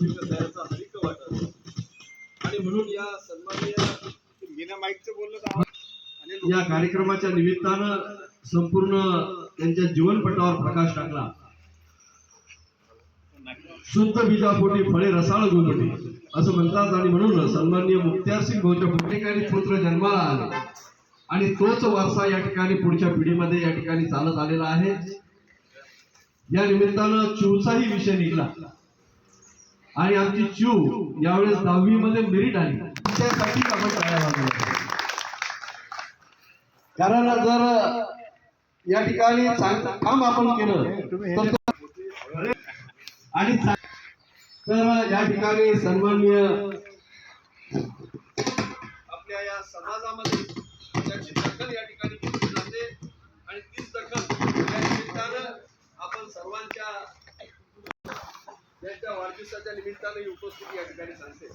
प्रसिद्ध तयाचा हरिक वाटत आणि म्हणून या सन्माननीय बिना माईकचं बोललं तर आवाज- या कार्यक्रमाच्या निमित्तानं संपूर्ण त्यांच्या जीवनपटावर प्रकाश टाकला. शुद्ध बीजापोटी फळे रसाळ गोमटी असं म्हणतात. आणि म्हणून सन्माननीय मुक्त्यार सिंग भाऊच्या ठिकाणी पुत्र जन्माला आले. आणि तोच वारसा या ठिकाणी पुढच्या पिढीमध्ये या ठिकाणी चालत आलेला आहे. या निमित्तानं चिवचाही विषय निघला. आणि आमची चिव यावेळेस दहावी मध्ये मेरिट आली. त्यासाठी आपण टाळ्या वाजवल्या कारण जर या ठिकाणी चांगलं काम आपण केलं तर आणि चा- तर या ठिकाणी सन्माननीय आपल्या या समाजामध्ये त्याची दखल या ठिकाणी घेतली जाते. आणि तीच दखल या निमित्तानं आपण सर्वांच्या त्यांच्या वाढदिवसाच्या निमित्ताने उपस्थिती या ठिकाणी सांगते.